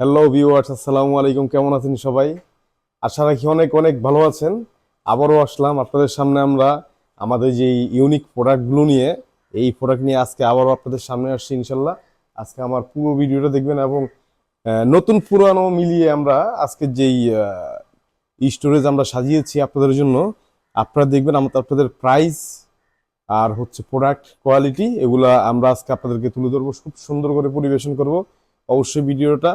Hello viewers আসসালামু আলাইকুম। কেমন আছেন সবাই? আশা রাখি অনেক অনেক ভালো আছেন। আবারও আসলাম আপনাদের সামনে আমরা আমাদের যে ইউনিক প্রোডাক্টগুলো নিয়ে, এই প্রোডাক্ট নিয়ে আজকে আবারও আপনাদের সামনে আসছি ইনশাল্লাহ। আজকে আমার পুরো ভিডিওটা দেখবেন এবং নতুন পুরানো মিলিয়ে আমরা আজকে যেই স্টোরেজ আমরা সাজিয়েছি আপনাদের জন্য, আপনারা দেখবেন আমরা আপনাদের প্রাইস আর হচ্ছে প্রোডাক্ট কোয়ালিটি এগুলা আমরা আজকে আপনাদেরকে তুলে ধরবো। খুব সুন্দর করে পরিবেশন করব। অবশ্যই ভিডিওটা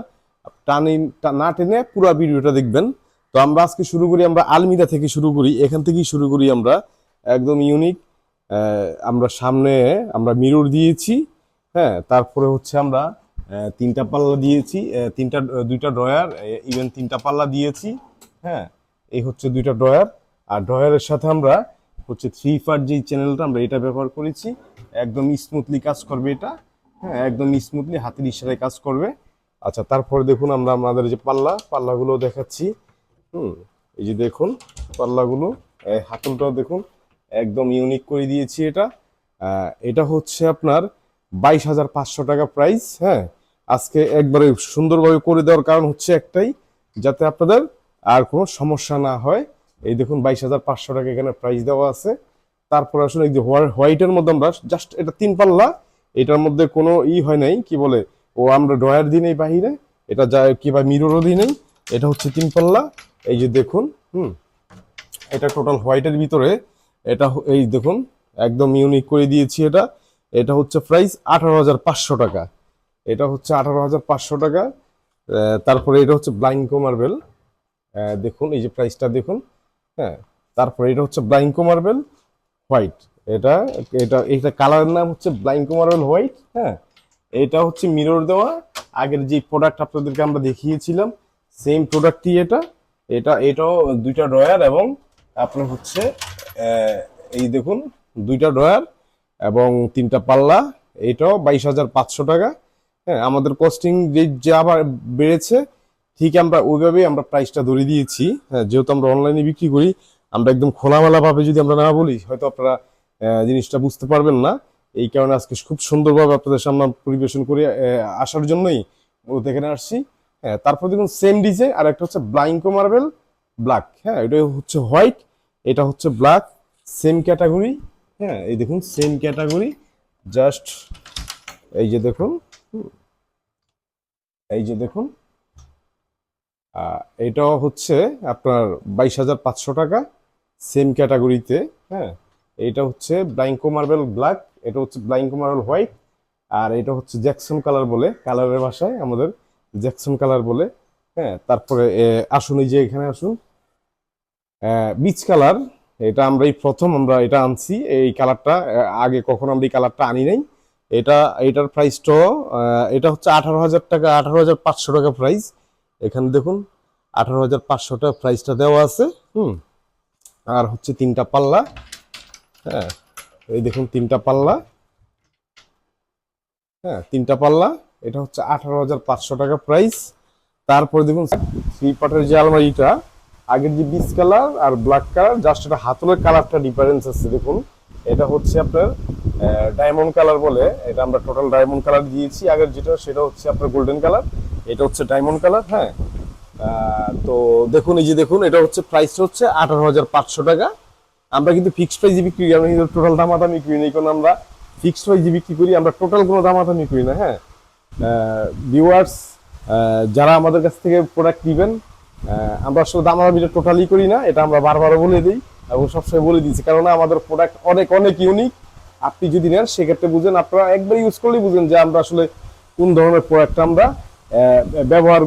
না টেনে পুরো ভিডিওটা দেখবেন। তো আমরা আজকে শুরু করি, আমরা আলমিরা থেকে শুরু করি। এখান থেকেই শুরু করি আমরা। একদম ইউনিক আমরা সামনে, আমরা মিরর দিয়েছি। হ্যাঁ তারপরে হচ্ছে আমরা তিনটা পাল্লা দিয়েছি। তিনটা, দুইটা ড্রয়ার ইভেন তিনটা পাল্লা দিয়েছি। হ্যাঁ এই হচ্ছে দুইটা ড্রয়ার আর ড্রয়ারের সাথে আমরা হচ্ছে থ্রি পার্ট যেই চ্যানেলটা আমরা এটা ব্যবহার করেছি, একদম স্মুথলি কাজ করবে এটা। হ্যাঁ একদম স্মুথলি হাতের ইশারায় কাজ করবে। আচ্ছা তারপরে দেখুন আমরা আমাদের যে পাল্লা পাল্লাগুলো দেখাচ্ছি। হুম, এই যে দেখুন, পাল্লাগুলো হাতলটাও দেখুন, একদম ইউনিক করে দিয়েছি এটা। এটা হচ্ছে আপনার বাইশ হাজার পাঁচশো টাকা প্রাইস হ্যাঁ? আজকে একবারে সুন্দরভাবে করে দেওয়ার কারণ হচ্ছে একটাই, যাতে আপনাদের আর কোনো সমস্যা না হয়। এই দেখুন, বাইশ হাজার পাঁচশো টাকা এখানে প্রাইস দেওয়া আছে। তারপর আসলে এই যে হোয়াইটের মধ্যে আমরা জাস্ট এটা তিন পাল্লা, এটার মধ্যে কোনো ই হয় নাই, কি বলে? ও আমরা ড্রয়ার দিই বাহিরে, এটা যা কিংবা মিররও দিই নেই, এটা হচ্ছে তিন পাল্লা, এই যে দেখুন, হুম, এটা টোটাল হোয়াইটের ভিতরে, এটা এই দেখুন, একদম ইউনিক করে দিয়েছি এটা এটা হচ্ছে প্রাইস আঠারো হাজার পাঁচশো টাকা, এটা হচ্ছে আঠারো হাজার পাঁচশো টাকা তারপরে এটা হচ্ছে ব্লাইঙ্কো মার্বেল দেখুন, এই যে প্রাইসটা দেখুন হ্যাঁ তারপরে এটা হচ্ছে ব্লাইঙ্কো মার্বেল হোয়াইট এটা এটা এটা কালারের নাম হচ্ছে ব্লাইঙ্কো মার্বেল হোয়াইট হ্যাঁ এটা হচ্ছে মিরর দেওয়া। আগের যে প্রোডাক্ট আপনাদেরকে আমরা দেখিয়েছিলাম সেম প্রোডাক্টই এটা। এটা, এটাও দুইটা ড্রয়ার এবং আপনার হচ্ছে এই দেখুন, দুইটা ড্রয়ার এবং তিনটা পাল্লা। এটাও বাইশ হাজার পাঁচশো টাকা। হ্যাঁ আমাদের কস্টিং যে যে আবার বেড়েছে, ঠিক আমরা ওইভাবেই আমরা প্রাইসটা ধরে দিয়েছি। হ্যাঁ যেহেতু আমরা অনলাইনে বিক্রি করি, আমরা একদম খোলামেলাভাবে যদি আমরা না বলি, হয়তো আপনারা জিনিসটা বুঝতে পারবেন না। এই কারণে আজকে খুব সুন্দরভাবে আপনাদের সামনে পরিবেশন করে আসার জন্যই মূলত এখানে আসছি। হ্যাঁ তারপর দেখুন সেম ডিজাইন আর একটা হচ্ছে ব্লাইঙ্কো মার্বেল ব্ল্যাক হ্যাঁ এটা হচ্ছে হোয়াইট এটা হচ্ছে ব্ল্যাক সেম ক্যাটাগরি হ্যাঁ এই দেখুন সেম ক্যাটাগরি জাস্ট এই যে দেখুন, এই যে দেখুন এটাও হচ্ছে আপনার বাইশ হাজার পাঁচশো টাকা সেম ক্যাটাগরিতে হ্যাঁ এটা হচ্ছে ব্লাইঙ্কো মার্বেল ব্ল্যাক এটা হচ্ছে ব্লাইঙ্কো মার্বেল হোয়াইট আর এটা হচ্ছে জ্যাকসন কালার বলে কালারের ভাষায় আমাদের জ্যাকসন কালার বলে হ্যাঁ তারপরে আসুন এই যে এখানে আসুন। বিচ কালার এটা আমরা এই প্রথম, আমরা এটা আনছি, এই কালারটা আগে কখনো আমরা এই কালারটা আনি নাই। এটা, এটার প্রাইসটাও এটা হচ্ছে আঠারো হাজার টাকা, আঠারো হাজার পাঁচশো টাকা প্রাইস এখানে দেখুন, আঠারো হাজার পাঁচশো টাকা প্রাইসটা দেওয়া আছে, হুম। আর হচ্ছে তিনটা পাল্লা হ্যাঁ এই দেখুন, তিনটা পাল্লা। হ্যাঁ তিনটা পাল্লা। এটা হচ্ছে আঠারো হাজার পাঁচশো টাকা প্রাইস তারপরে দেখুন থ্রি যে আলমারিটা, আগের যে বিচ কালার আর ব্ল্যাক কালার জাস্ট এটা হাতলের কালারটা ডিফারেন্স আছে, দেখুন। এটা হচ্ছে আপনার ডায়মন্ড কালার বলে। এটা আমরা টোটাল ডায়মন্ড কালার দিয়েছি। আগের যেটা, সেটা হচ্ছে আপনার গোল্ডেন কালার এটা হচ্ছে ডায়মন্ড কালার হ্যাঁ। তো দেখুন, এই যে দেখুন, এটা হচ্ছে প্রাইসটা হচ্ছে আঠারো হাজার পাঁচশো টাকা। আমরা কিন্তু ফিক্সড প্রাইজে বিক্রি করি, আমরা কিন্তু টোটাল দামাদামি করি না কারণ আমরা ফিক্সড প্রাইজে বিক্রি করি, আমরা টোটাল কোনো দামাদামি করি না হ্যাঁ? ভিউয়ার্স যারা আমাদের কাছ থেকে প্রোডাক্ট নেবেন আমরা আসলে দামাদামিটা টোটালি করি না, এটা আমরা বারবারও বলে দিই এবং সবসময় বলে দিচ্ছি কারণ আমাদের প্রোডাক্ট অনেক অনেক ইউনিক আপনি যদি নেন, সেক্ষেত্রে বুঝেন, আপনারা একবার ইউজ করলেই বুঝেন যে আমরা আসলে কোন ধরনের প্রোডাক্ট আমরা ব্যবহার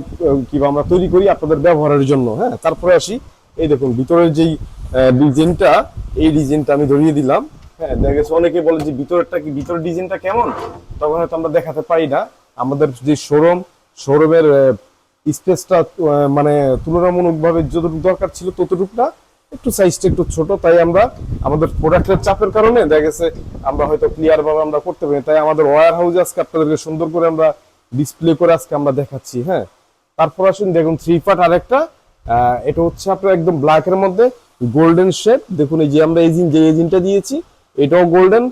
কিংবা আমরা তৈরি করি আপনাদের ব্যবহারের জন্য হ্যাঁ? তারপরে আসি, এই দেখুন, ভিতরের যেই ডিজাইনটা, এই ডিজাইনটা আমি ধরিয়ে দিলাম। হ্যাঁ দেখা গেছে অনেকে বলে যে ভিতরেরটা কি, ভিতরের ডিজাইনটা কেমন? তখন হয়তো আমরা দেখাতে পারি না। আমাদের যে শোরুম, শোরুমের স্পেসটা মানে তুলনামূলকভাবে যতটুকু দরকার ছিল ততটুকুটা একটু সাইজটা একটু ছোট, তাই আমরা আমাদের প্রোডাক্টের চাপের কারণে দেখা গেছে আমরা হয়তো ক্লিয়ার ভাবে আমরা করতে পারি তাই আমাদের ওয়ার হাউসে আজকে আপনাদেরকে সুন্দর করে আমরা ডিসপ্লে করে আজকে আমরা দেখাচ্ছি হ্যাঁ। তারপর আসুন, দেখুন থ্রি পার্ট আরেকটা। এটা হচ্ছে আপনার একদম ব্ল্যাকের মধ্যে। গোল্ডেন শেড দেখুন এই যে আমরা এজিন যে এজিনটা দিয়েছি, এটাও গোল্ডেন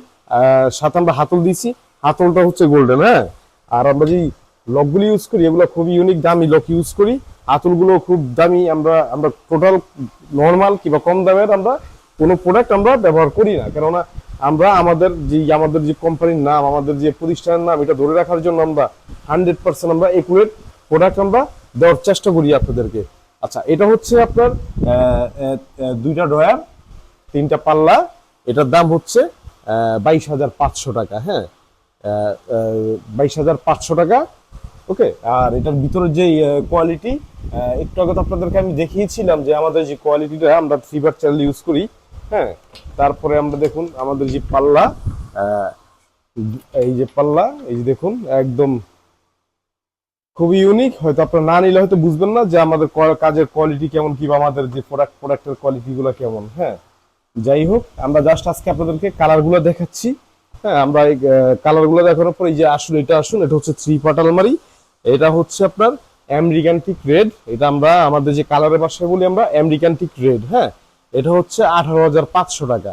সাথে আমরা হাতল দিয়েছি। হাতলটা হচ্ছে গোল্ডেন হ্যাঁ? আর আমরা যে লকগুলো ইউজ করি, এগুলো খুব ইউনিক দামি লক ইউজ করি। হাতলগুলো খুব দামি, আমরা আমরা টোটাল নর্মাল কিংবা কম দামের আমরা কোনো প্রোডাক্ট আমরা ব্যবহার করি না। কেননা আমরা আমাদের যে আমাদের যে কোম্পানির নাম, আমাদের যে প্রতিষ্ঠানের নাম, এটা ধরে রাখার জন্য আমরা হান্ড্রেড পার্সেন্ট আমরা একুরেট প্রোডাক্ট আমরা দেওয়ার চেষ্টা করি আপনাদেরকে। আচ্ছা এটা হচ্ছে আপনার দুইটা ড্রয়ার, তিনটা পাল্লা, এটার দাম হচ্ছে বাইশ হাজার পাঁচশো টাকা হ্যাঁ? বাইশ হাজার পাঁচশো টাকা, ওকে? আর এটার ভিতরে যে কোয়ালিটি একটু আগে তো আপনাদেরকে আমি দেখিয়েছিলাম যে আমাদের যে কোয়ালিটিটা আমরা বার চ্যানেল ইউজ করি হ্যাঁ? তারপরে আমরা দেখুন, আমাদের যে পাল্লা এই যে পাল্লা, এই যে দেখুন, একদম খুবই ইউনিক হয়তো আপনারা না নিলে হয়তো বুঝবেন না যে আমাদের কাজের কোয়ালিটি কেমন, কিংবা আমাদের যে প্রোডাক্ট প্রোডাক্টের কোয়ালিটি গুলো কেমন হ্যাঁ? যাই হোক, আমরা জাস্ট আজকে আপনাদেরকে কালারগুলো দেখাচ্ছি। হ্যাঁ আমরা এই কালারগুলো দেখানোর পর এই যে আসুন, এটা আসুন, এটা হচ্ছে থ্রি পার্ট আলমারি। এটা হচ্ছে আপনার আমেরিকান টিক রেড এটা আমরা আমাদের যে কালারের ভাষায় বলি আমরা আমেরিকান টিক রেড হ্যাঁ? এটা হচ্ছে আঠারো হাজার পাঁচশো টাকা।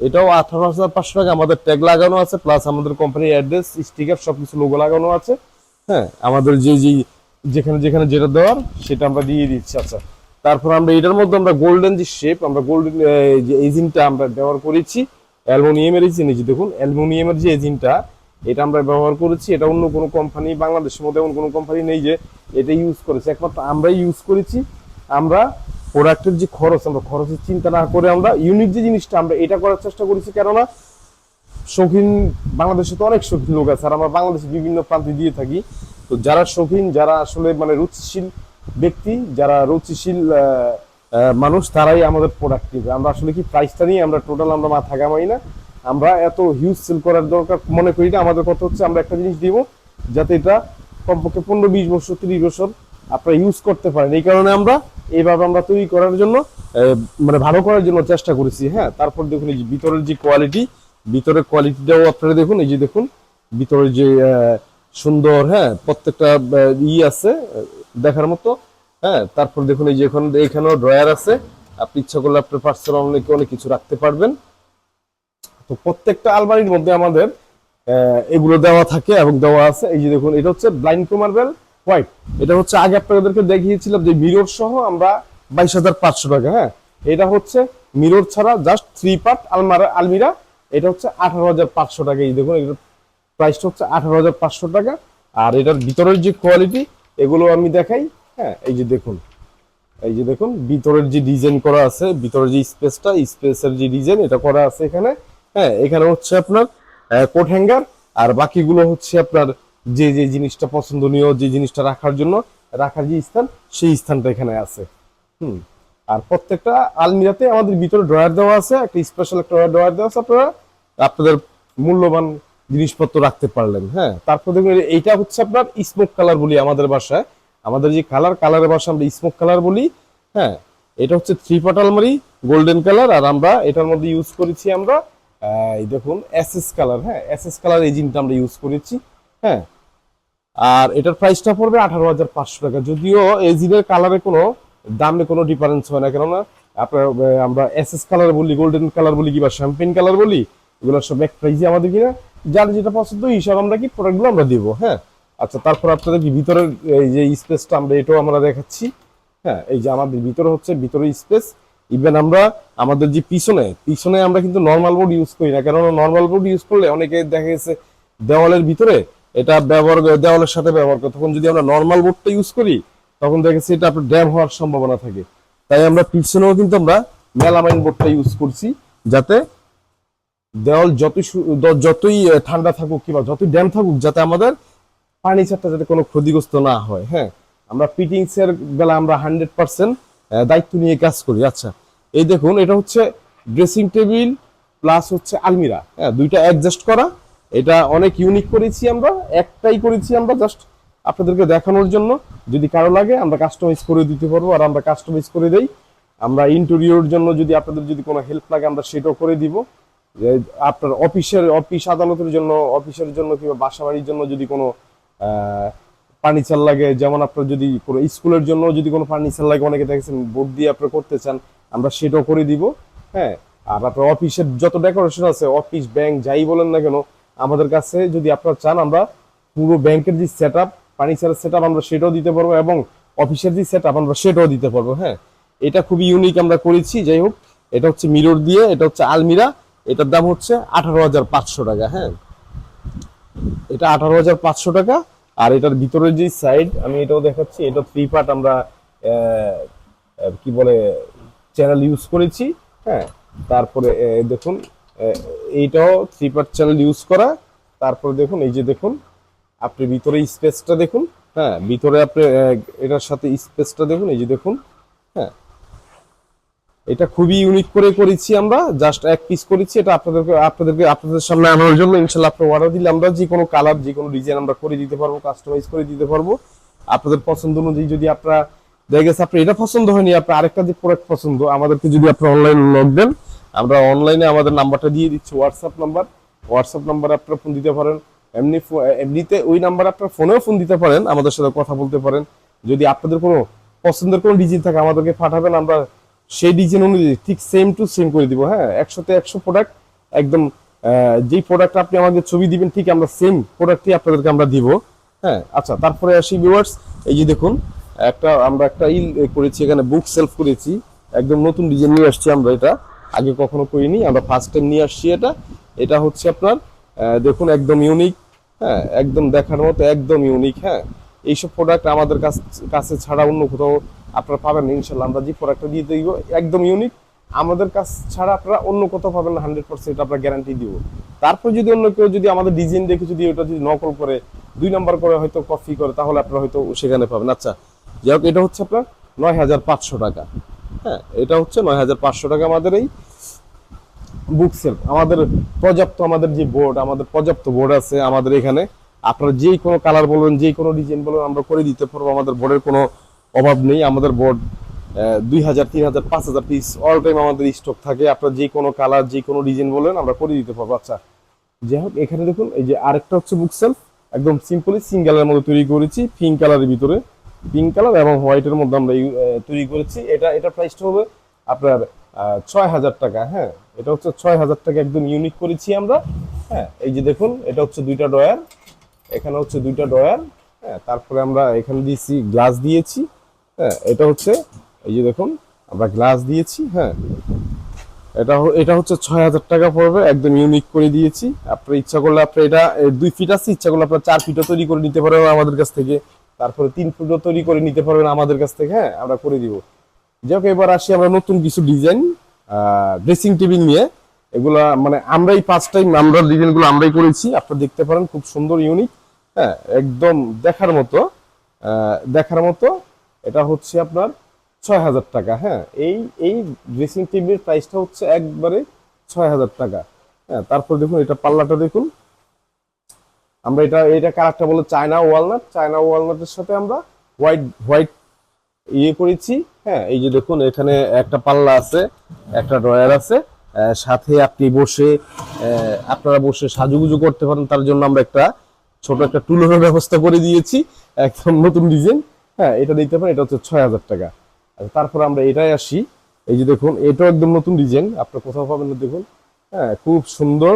এটাও আঠারো হাজার পাঁচশো টাকা, আমাদের ট্যাগ লাগানো আছে প্লাস আমাদের কোম্পানির অ্যাড্রেস স্টিকার সবকিছু লোগো লাগানো আছে। হ্যাঁ আমাদের যে যে, যেখানে যেখানে যেটা দেওয়ার, সেটা আমরা দিয়ে দিচ্ছি। আচ্ছা তারপর আমরা এটার মধ্যে আমরা গোল্ডেন যে শেপ আমরা গোল্ডেন যে এজিনটা আমরা ব্যবহার করেছি, অ্যালুমিনিয়ামের এজিন এই দেখুন, অ্যালুমিনিয়ামের যে এজিনটা এটা আমরা ব্যবহার করেছি। এটা অন্য কোনো কোম্পানি বাংলাদেশের মধ্যে এমন কোনো কোম্পানি নেই যে এটা ইউজ করেছে। একমাত্র আমরাই ইউজ করেছি। আমরা প্রোডাক্টের যে খরচ, আমরা খরচের চিন্তা না করে আমরা ইউনিক যে জিনিসটা আমরা এটা করার চেষ্টা করেছি। কেননা শৌখিন বাংলাদেশে তো অনেক শৌখিন লোক আছে, আর আমরা বাংলাদেশের বিভিন্ন প্রান্তে দিয়ে থাকি। তো যারা শৌখিন, যারা আসলে মানে রুচিশীল ব্যক্তি, যারা রুচিশীল মানুষ, তারাই আমাদের প্রোডাক্ট নিবে আমরা আসলে কি প্রাইসটা নিয়ে আমরা টোটাল আমরা মাথা ঘামাই না। আমরা এত হিউজ সেল করার দরকার মনে করি না। আমাদের কথা হচ্ছে আমরা একটা জিনিস দিব যাতে এটা কমপক্ষে পনেরো, বিশ বছর, তিরিশ বছর আপনারা ইউজ করতে পারেন। এই কারণে আমরা এইভাবে আমরা তৈরি করার জন্য মানে ভালো করার জন্য চেষ্টা করেছি। হ্যাঁ তারপর দেখুন এই যে ভিতরের যে কোয়ালিটি ভিতরের কোয়ালিটিটাও আপনারা দেখুন, এই যে দেখুন ভিতরে যে সুন্দর হ্যাঁ প্রত্যেকটা ই আছে দেখার মতো হ্যাঁ তারপর দেখুন এই যে এখন এখানেও ড্রয়ার আছে, আপনি ইচ্ছা করলে আপনার পার্সোনাল অনেক অনেক কিছু রাখতে পারবেন। তো প্রত্যেকটা আলমারির মধ্যে আমাদের এগুলো দেওয়া থাকে এবং দেওয়া আছে, এই যে দেখুন, এটা হচ্ছে ব্লাইন্ড মার্বেল হোয়াইট এটা হচ্ছে আগে আপনাদেরকে দেখিয়েছিলাম যে মিরর সহ আমরা বাইশ হাজার পাঁচশো টাকা হ্যাঁ এটা হচ্ছে মিরর ছাড়া জাস্ট থ্রি পার্ট আলমারা আলমিরা এটা হচ্ছে আঠারো হাজার পাঁচশো টাকা। এই দেখুন, এটার প্রাইসটা হচ্ছে আঠারো হাজার পাঁচশো টাকা। আর এটার ভিতরের যে কোয়ালিটি এগুলো আমি দেখাই। হ্যাঁ এই যে দেখুন, এই যে দেখুন, ভিতরের যে ডিজাইন করা আছে, ভিতরের যে স্পেসটা স্পেসের যে ডিজাইন এটা করা আছে এখানে। হ্যাঁ এখানে হচ্ছে আপনার কোট হ্যাঙ্গার আর বাকিগুলো হচ্ছে আপনার যে যে জিনিসটা পছন্দনীয়, যে জিনিসটা রাখার জন্য, রাখার যে স্থান, সেই স্থানটা এখানে আছে। হুম। আর প্রত্যেকটা আলমিরাতে আমাদের ভিতরে ড্রয়ার দেওয়া আছে, একটা স্পেশাল একটা ড্রয়ার দেওয়া আছে, আপনারা আপনাদের মূল্যবান জিনিসপত্র রাখতে পারলেন হ্যাঁ। তারপর দেখুন এইটা হচ্ছে আপনার স্মোক কালার বলি আমাদের বাসায়। আমাদের যে কালার কালারের বাসা আমরা স্মোক কালার বলি হ্যাঁ। এটা হচ্ছে থ্রি পার্ট আলমারি গোল্ডেন কালার আর আমরা এটার মধ্যে ইউজ করেছি আমরা এই দেখুন এসএস কালার হ্যাঁ। এসএস কালার এই জিনটা আমরা ইউজ করেছি হ্যাঁ। আর এটার প্রাইসটা পড়বে আঠারো হাজার পাঁচশো টাকা। যদিও এই জিনের কালারে কোনো দামে কোনো ডিফারেন্স হয় না। কেননা, আপনার আমরা এসএস কালার বলি গোল্ডেন কালার বলি, কিংবা শ্যাম্পেন কালার বলি, এগুলো সব এক প্রাইসে আমাদের কিনা। যার যেটা পছন্দ হিসাবে আমরা কি প্রোডাক্টগুলো আমরা দিব হ্যাঁ? আচ্ছা তারপর আপনাদের কি ভিতরের, এই যে স্পেসটা আমরা, এটাও আমরা দেখাচ্ছি হ্যাঁ? এই যে আমাদের ভিতরে হচ্ছে, ভিতরে স্পেস ইভেন আমরা, আমাদের যে পিছনে পিছনে আমরা কিন্তু নর্মাল বোর্ড ইউজ করি না। কেননা নর্মাল বোর্ড ইউজ করলে অনেকে দেখা গেছে, দেওয়ালের ভিতরে, এটা ব্যবহার, দেওয়ালের সাথে ব্যবহার করে। তখন যদি আমরা নর্মাল বোর্ডটা ইউজ করি তখন দেখা গেছে এটা আপনার ড্যাম হওয়ার সম্ভাবনা থাকে। তাই আমরা পিছনেও কিন্তু আমরা মেলামাইন বোর্ডটা ইউজ করছি, যাতে দেওয়াল যতই যতই ঠান্ডা থাকুক কিংবা যতই ড্যাম থাকুক, যাতে আমাদের ফার্নিচারটা যাতে কোনো ক্ষতিগ্রস্ত না হয়। হ্যাঁ আমরা ফিটিংস এর বেলা আমরা হান্ড্রেড পার্সেন্ট দায়িত্ব নিয়ে কাজ করি। আচ্ছা এই দেখুন, এটা হচ্ছে ড্রেসিং টেবিল প্লাস হচ্ছে আলমিরা। হ্যাঁ দুইটা অ্যাডজাস্ট করা। এটা অনেক ইউনিক করেছি আমরা, একটাই করেছি আমরা জাস্ট আপনাদেরকে দেখানোর জন্য যদি কারও লাগে, আমরা কাস্টমাইজ করে দিতে পারব। আর আমরা কাস্টমাইজ করে দেই। আমরা ইন্টেরিয়র জন্য যদি আপনাদের যদি কোনো হেল্প লাগে, আমরা সেটাও করে দিব। আপনার অফিসের, অফিস আদালতের জন্য, অফিসের জন্য কিংবা বাসা বাড়ির জন্য যদি কোনো ফার্নিচার লাগে, যেমন আপনার যদি কোনো স্কুলের জন্য যদি কোনো ফার্নিচার লাগে, অনেকে দেখেছেন বোর্ড দিয়ে আপনার করতে চান, আমরা সেটাও করে দিব। হ্যাঁ? আর আপনার অফিসের যত ডেকোরেশন আছে, অফিস ব্যাংক যাই বলেন না কেন, আমাদের কাছে যদি আপনারা চান, আমরা পুরো ব্যাংকের যে সেট ফার্নিচারের সেট আমরা সেটাও দিতে পারব এবং অফিসের যে সেট আমরা সেটাও দিতে পারব হ্যাঁ? এটা খুবই ইউনিক আমরা করেছি, যাই হোক, এটা হচ্ছে মিরর দিয়ে, এটা হচ্ছে আলমিরা, এটার দাম হচ্ছে আঠারো হাজার পাঁচশো টাকা হ্যাঁ? এটা আঠারো হাজার পাঁচশো টাকা, আর এটার ভিতরের যে সাইড আমি এটাও দেখাচ্ছি, এটা থ্রি পার্ট আমরা কি বলে চ্যানেল ইউজ করেছি হ্যাঁ? তারপরে দেখুন এইটাও থ্রি পার্ট চ্যানেল ইউজ করা, তারপরে দেখুন, এই যে দেখুন আপনি ভিতরে স্পেসটা দেখুন হ্যাঁ ভিতরে আপনি এটার সাথে স্পেসটা দেখুন, এই যে দেখুন হ্যাঁ। এটা খুবই ইউনিক করে করেছি আমরা জাস্ট এক পিস করেছি, এটা আপনাদেরকে আপনাদেরকে, আপনাদের সামনে আনার জন্য ইনশাল্লাহ আপনি অর্ডার দিলে আমরা যে কোনো কালার যে কোনো ডিজাইন আমরা করে দিতে পারব কাস্টমাইজ করে দিতে পারব। আপনাদের পছন্দ অনুযায়ী যদি আপনারা, দেখা গেছে আপনার এটা পছন্দ হয়নি, আপনার আরেকটা যে প্রোডাক্ট পছন্দ, আমাদেরকে যদি আপনি অনলাইন লগ দেন, আমরা অনলাইনে আমাদের নাম্বারটা দিয়ে দিচ্ছি হোয়াটসঅ্যাপ নাম্বার হোয়াটসঅ্যাপ নাম্বারে আপনারা ফোন দিতে পারেন। এমনি এমনিতে ওই নাম্বার আপনার ফোনেও ফোন দিতে পারেন, আমাদের সাথে কথা বলতে পারেন। যদি আপনাদের কোনো পছন্দের কোনো ডিজাইন থাকে, আমাদেরকে পাঠাবেন, আমরা সেই ডিজাইন অনুযায়ী ঠিক সেম টু সেম করে দিব হ্যাঁ? একশোতে একশো প্রোডাক্ট একদম যেই প্রোডাক্ট আপনি আমাদের ছবি দিবেন, ঠিক আমরা সেম প্রোডাক্টই আপনাদেরকে আমরা দিব হ্যাঁ? আচ্ছা তারপরে আসি ভিউয়ার্স এই যে দেখুন, একটা, আমরা একটা ইল করেছি, এখানে বুক সেলফ করেছি, একদম নতুন ডিজাইন নিয়ে আসছি আমরা এটা, আগে কখনো করিনি, আমরা ফার্স্ট টাইম নিয়ে আসছি এটা এটা হচ্ছে আপনার দেখুন, একদম ইউনিক হ্যাঁ একদম দেখার মতো, একদম ইউনিক হ্যাঁ। এইসব প্রোডাক্ট আমাদের কাছ- ছাড়া অন্য কোথাও আপনারা পাবেন না, ইনশাল্লাহ আমরা যে প্রোডাক্টটা দিয়ে দিব, একদম ইউনিক আমাদের কাছ ছাড়া আপনারা অন্য কোথাও পাবেন না হান্ড্রেড পার্সেন্ট আমরা গ্যারান্টি দিব। তারপর যদি অন্য কেউ যদি আমাদের ডিজাইন দেখে যদি ওটা যদি নকল করে, দুই নাম্বার করে হয়তো কপি করে, তাহলে আপনারা হয়তো সেখানে পাবেন। আচ্ছা যাই হোক, এটা হচ্ছে আপনার নয় হাজার পাঁচশো টাকা। হ্যাঁ এটা হচ্ছে নয় হাজার পাঁচশো টাকা আমাদের এই বুক সেলফ আমাদের পর্যাপ্ত আমাদের যে বোর্ড আমাদের পর্যাপ্ত বোর্ড আছে আমাদের এখানে। আপনারা যেই কোনো কালার বলবেন যেই কোনো ডিজাইন বলবেন, আমরা করে দিতে পারব। আমাদের বোর্ডের কোনো অভাব নেই। আমাদের বোর্ড দুই হাজার, তিন হাজার, পাঁচ হাজার পিস অল টাইম আমাদের স্টক থাকে। আপনার যে কোনো কালার যে কোনো ডিজাইন বলবেন, আমরা করে দিতে পারব। আচ্ছা যাই হোক, এখানে দেখুন, এই যে আরেকটা হচ্ছে বুক সেলফ একদম সিম্পলি সিঙ্গেলের মধ্যে তৈরি করেছি পিঙ্ক কালারের ভিতরে। পিঙ্ক কালার এবং হোয়াইটের মধ্যে আমরা তৈরি করেছি। এটা এটা প্রাইসটা হবে আপনার ছয় হাজার টাকা হ্যাঁ? এটা হচ্ছে ছয় হাজার টাকা একদম ইউনিক করেছি আমরা হ্যাঁ? এই যে দেখুন, এটা হচ্ছে দুইটা ডয়ার এখানে হচ্ছে দুইটা ডয়ার হ্যাঁ? তারপরে আমরা এখানে দিয়েছি গ্লাস দিয়েছি হ্যাঁ? এটা হচ্ছে, এই যে দেখুন, আমরা গ্লাস দিয়েছি হ্যাঁ? এটা এটা হচ্ছে ছয় হাজার টাকা পড়বে, একদম ইউনিক করে দিয়েছি। আপনার ইচ্ছা করলে আপনি এটা দুই ফিট আছে, ইচ্ছা করলে আপনার চার ফিটও তৈরি করে নিতে পারবেন আমাদের কাছ থেকে। তারপরে তিন ফুটও তৈরি করে নিতে পারবেন আমাদের কাছ থেকে হ্যাঁ? আমরা করে দিব। যাই এবার আসি আমরা নতুন কিছু ডিজাইন ড্রেসিং টেবিল নিয়ে। এগুলা মানে আমরাই পাঁচ টাইম আমরা ডিজাইনগুলো আমরাই করেছি। আপনারা দেখতে পারেন, খুব সুন্দর ইউনিক হ্যাঁ একদম দেখার মতো দেখার মতো। এটা হচ্ছে আপনার ছয় হাজার টাকা হ্যাঁ। এই এই ড্রেসিং টেবিলের প্রাইসটা হচ্ছে একবারে ছয় হাজার টাকা। হ্যাঁ তারপর দেখুন, এটা পাল্লাটা দেখুন। আমরা এটা এটা কালারটা বলে চায়না ওয়ালনাট চায়না ওয়ালনাটের সাথে আমরা হোয়াইট হোয়াইট ইয়ে করেছি হ্যাঁ এই যে দেখুন, এখানে একটা পাল্লা আছে, একটা ড্রয়ার আছে সাথে আপনি বসে আপনারা বসে সাজুগুজু করতে পারেন, তার জন্য আমরা একটা ছোট একটা টুলের ব্যবস্থা করে দিয়েছি, একদম নতুন ডিজাইন হ্যাঁ এটা দেখতে পারেন, এটা হচ্ছে ছয় হাজার টাকা। তারপর আমরা এটাই আসি, এই যে দেখুন, এটাও একদম নতুন ডিজাইন, আপনার কোথাও পাবেন না, দেখুন হ্যাঁ খুব সুন্দর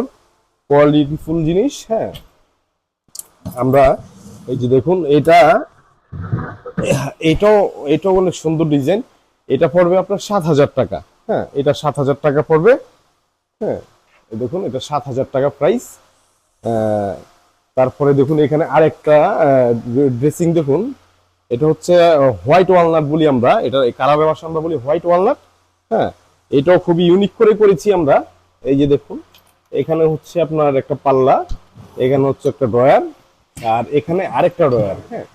কোয়ালিটিফুল জিনিস হ্যাঁ। আমরা, এই যে দেখুন, এটা এটাও এটাও অনেক সুন্দর ডিজাইন এটা পড়বে আপনার সাত হাজার টাকা। হ্যাঁ এটা সাত হাজার টাকা পড়বে। হ্যাঁ দেখুন, এটা সাত হাজার টাকা প্রাইস তারপরে দেখুন, এখানে আরেকটা ড্রেসিং দেখুন। এটা হচ্ছে হোয়াইট ওয়ালনাট বলি আমরা। এটা কালারের ভাষা আমরা বলি হোয়াইট ওয়ালনাট হ্যাঁ এটাও খুবই ইউনিক করে করেছি আমরা। এই যে দেখুন, এখানে হচ্ছে আপনার একটা পাল্লা, এখানে হচ্ছে একটা ড্রয়ার, আর এখানে আরেকটা ড্রয়ার। হ্যাঁ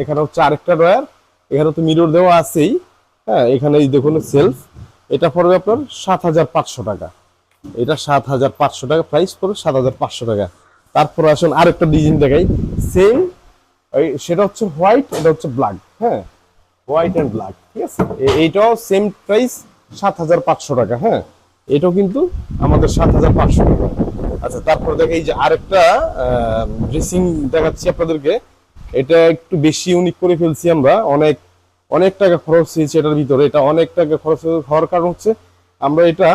এখানে হচ্ছে আরেকটা ড্রয়ার এখানে তো মিরর দেওয়া আছেই। হ্যাঁ এখানে এই দেখুন সেলফ এটা পড়বে আপনার সাত হাজার পাঁচশো টাকা। এটা সাত হাজার পাঁচশো টাকা প্রাইস পড়বে সাত হাজার পাঁচশো টাকা। তারপর আসুন আরেকটা ডিজাইন দেখাই। সেম ওই সেটা হচ্ছে হোয়াইট এটা হচ্ছে ব্ল্যাক হ্যাঁ। হোয়াইট অ্যান্ড ব্ল্যাক ঠিক আছে? এইটাও সেম প্রাইস সাত হাজার পাঁচশো টাকা হ্যাঁ। এটাও কিন্তু আমাদের সাত হাজার পাঁচশো টাকা। আচ্ছা তারপর দেখে এই যে আরেকটা ড্রেসিং দেখাচ্ছি আপনাদেরকে। এটা একটু বেশি ইউনিক করে ফেলছি আমরা। অনেক অনেক টাকা খরচ হয়েছে এটার ভিতরে। এটা অনেক টাকা খরচ হওয়ার কারণ হচ্ছে, আমরা এটা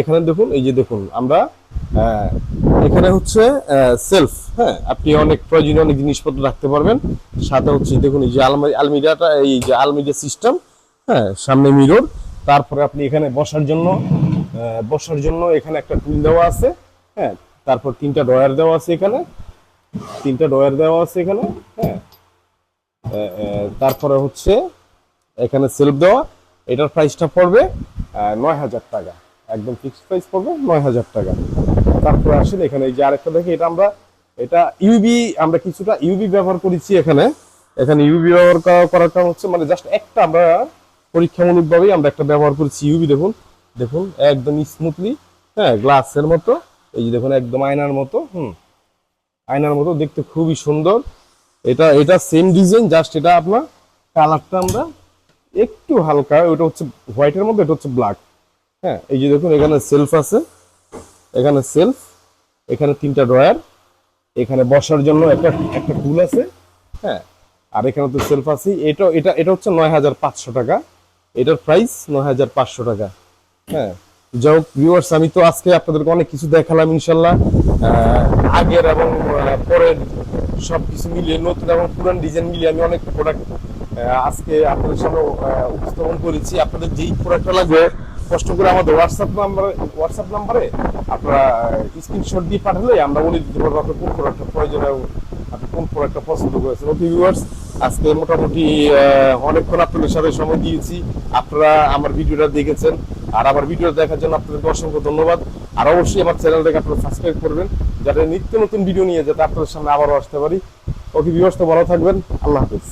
এখানে দেখুন, এই যে দেখুন, আমরা এখানে হচ্ছে সেলফ হ্যাঁ? আপনি অনেক প্রয়োজনীয় অনেক জিনিসপত্র রাখতে পারবেন। সাথে হচ্ছে দেখুন, এই যে আলমারি আলমিরাটা, এই যে আলমিরা সিস্টেম হ্যাঁ? সামনে মিরর তারপরে আপনি এখানে বসার জন্য বসার জন্য এখানে একটা টুল দেওয়া আছে হ্যাঁ? তারপর তিনটা ডয়ার দেওয়া আছে এখানে, তিনটা ডয়ার দেওয়া আছে এখানে হ্যাঁ? তারপরে হচ্ছে এখানে সেলফ দেওয়া, এটার প্রাইসটা পড়বে নয় হাজার টাকা। একদম ফিক্সড প্রাইস পড়বে নয় হাজার টাকা। তারপরে আসেন এখানে, এই যে আরেকটা দেখি, এটা আমরা, এটা ইউবি আমরা কিছুটা ইউবি ব্যবহার করেছি এখানে। এখানে ইউবি ব্যবহার করা- করাটা হচ্ছে মানে জাস্ট একটা আমরা পরীক্ষামূলকভাবেই আমরা একটা ব্যবহার করেছি ইউবি দেখুন। দেখুন, একদম স্মুথলি হ্যাঁ গ্লাসের মতো। এই যে দেখুন, একদম আয়নার মতো, হুম। আয়নার মতো, দেখতে খুবই সুন্দর। এটা এটা সেম ডিজাইন জাস্ট এটা আপনার কালারটা আমরা একটু হালকা, ওটা হচ্ছে হোয়াইটের মধ্যে, এটা হচ্ছে ব্ল্যাক হ্যাঁ এই যে দেখুন, এখানে সেলফ আছে। এখানে সেলফ এখানে তিনটা ড্রয়ার এখানে বসার জন্য একটা একটা টুল আছে। হ্যাঁ আর এখানে তো সেলফ আছে। এটা এটা এটা হচ্ছে নয় হাজার পাঁচশো টাকা। এটার প্রাইস নয় হাজার পাঁচশো টাকা। হ্যাঁ যাই হোক ভিউয়ার্স আমি তো আজকে আপনাদেরকে অনেক কিছু দেখালাম, ইনশাল্লাহ। আগের এবং পরের সব কিছু মিলিয়ে নতুন এবং পুরান ডিজাইন মিলিয়ে আমি অনেক প্রোডাক্ট আজকে আপনাদের সামনে উপস্থাপন করেছি। আপনাদের যেই প্রোডাক্টটা লাগবে, কষ্ট করে আমাদের হোয়াটসঅ্যাপ নাম্বারে হোয়াটসঅ্যাপ নাম্বারে আপনারা স্ক্রিনশট দিয়ে পাঠালে আমরা বলে দিতে পারব আপনার কোন প্রোডাক্টটা প্রয়োজন এবং আপনি কোন প্রোডাক্টটা পছন্দ করেছেন। ওকে ভিউয়ার্স আজকে মোটামুটি অনেকক্ষণ আপনাদের সাথে সময় দিয়েছি। আপনারা আমার ভিডিওটা দেখেছেন। আর আমার ভিডিওটা দেখার জন্য আপনাদেরকে অসংখ্য ধন্যবাদ। আর অবশ্যই আমার চ্যানেলটাকে আপনারা সাবস্ক্রাইব করবেন। যাতে নিত্য নতুন ভিডিও নিয়ে যাতে আপনাদের সামনে আবারও আসতে পারি। ওকে বিবস্ত ভালো থাকবেন। আল্লাহ হাফিজ।